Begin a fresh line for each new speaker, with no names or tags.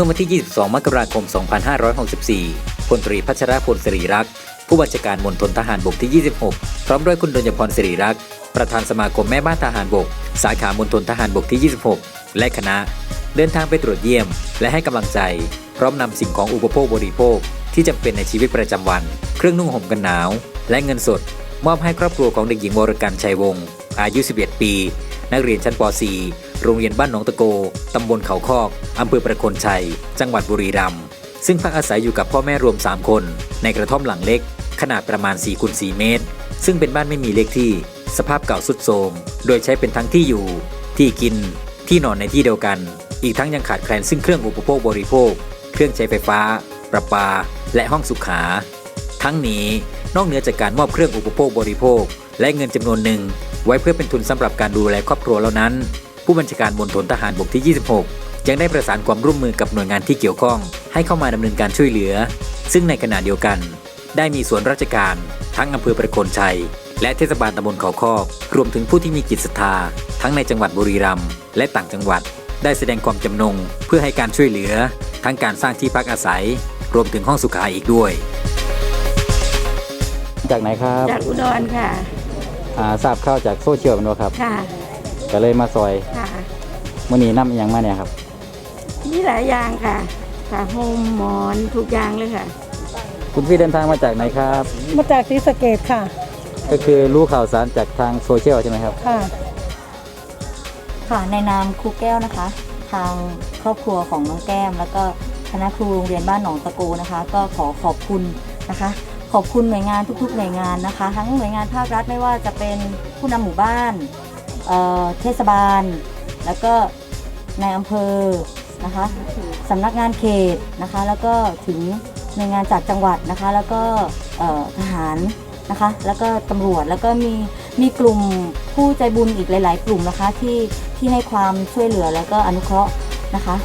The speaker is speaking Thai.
มื่อวันที่ 22 มกราคม 2564 พลตรีพัชรพลสิริรักษ์ ผู้บัญชาการมณฑลทหารบกที่ 26 พร้อมด้วยคุณดลยพรสิริรักษ์ ประธานสมาคมแม่บ้านทหารบก สาขามณฑลทหารบกที่ 26 และคณะ เดินทางไปตรวจเยี่ยม และให้กำลังใจ พร้อมนำสิ่งของอุปโภคบริโภค ที่จำเป็นในชีวิตประจำวัน เครื่องนุ่งห่มกันหนาว และเงินสด มอบให้ครอบครัวของเด็กหญิงวรกันชัยวงศ์ อายุ 11 ปี นักเรียนชั้นป .4 โรงเรียนบ้านหนองตะโก ตำบลเขาคอก อำเภอประโคนชัย จังหวัดบุรีรัมย์ ซึ่งพักอาศัยอยู่กับพ่อแม่รวม 3 คน ในกระท่อมหลังเล็ก ขนาดประมาณ4คูณ4เมตร ซึ่งเป็นบ้านไม่มีเลขที่ สภาพเก่าสุดโทรม โดยใช้เป็นทั้งที่อยู่ ที่กิน ที่นอนในที่เดียวกัน อีกทั้งยังขาดแคลนซึ่งเครื่องอุปโภคบริโภค เครื่องใช้ไฟฟ้า ประปา และห้องสุขา ทั้งนี้นอกเหนือจากการมอบเครื่องอุปโภคบริโภค และเงินจำนวนหนึ่ง ไว้เพื่อเป็นทุนสำหรับการดูแลครอบครัวแล้วนั้น ผู้บัญชาการมณฑลทหารบกที่ 26 ยังได้ประสานความร่วมมือกับหน่วยงานที่เกี่ยวข้อง ให้เข้ามาดำเนินการช่วยเหลือ ซึ่งในขณะเดียวกัน ได้มีส่วนราชการ ทั้งอำเภอประโคนชัย และเทศบาลตำบลเขาคอกรวมถึงผู้ที่มีจิตศรัทธา ทั้งในจังหวัดบุรีรัมย์และต่างจังหวัด ได้แสดงความจำนงเพื่อให้การช่วยเหลือ ทั้งการสร้างที่พักอาศัย รวมถึงห้องสุขาอีกด้วย
จากไหนครับ
จากอุดรค่ะ
อ่าทราบข่าวจากโซเชียลเป็นว่าครับ
ค่ะ
ก็เลยมาซอย
ค่ะ
มื่อนี้นำอหยังมาเนี่ยครับ
มีหลายอย่างค่ะผ้าห่มหมอนทุกอย่างเลยค่ะ
คุณพี่เดินทางมาจากไหนครับ
มาจากศรีสะเกดค่ะ
ก็คือรู้ข่าวสารจากทางโซเชียลใช่ไหมครับ
ค่ะ
ค่ะในนามครูแก้วนะคะ ทางครอบครัวของน้องแก้ม แล้วก็คณะครูโรงเรียนบ้านหนองตะโกนะคะ ก็ขอขอบคุณนะคะ ขอบคุณหน่วยงานทุกๆหน่วยงานนะคะ ทั้งหน่วยงานภาครัฐไม่ว่าจะเป็นผู้นำหมู่บ้านเอ่อเทศบาล แล้วก็ในอำเภอนะคะสำนักงานเขตนะคะ แล้วก็ถึงหน่วยงานจากจังหวัดนะคะ แล้วก็เออทหารนะคะ แล้วก็ตำรวจแล้วก็มีมีกลุ่มผู้ใจบุญอีกหลาย ๆ กลุ่มนะคะที่ที่ให้ความช่วยเหลือแล้วก็อนุเคราะห์นะคะ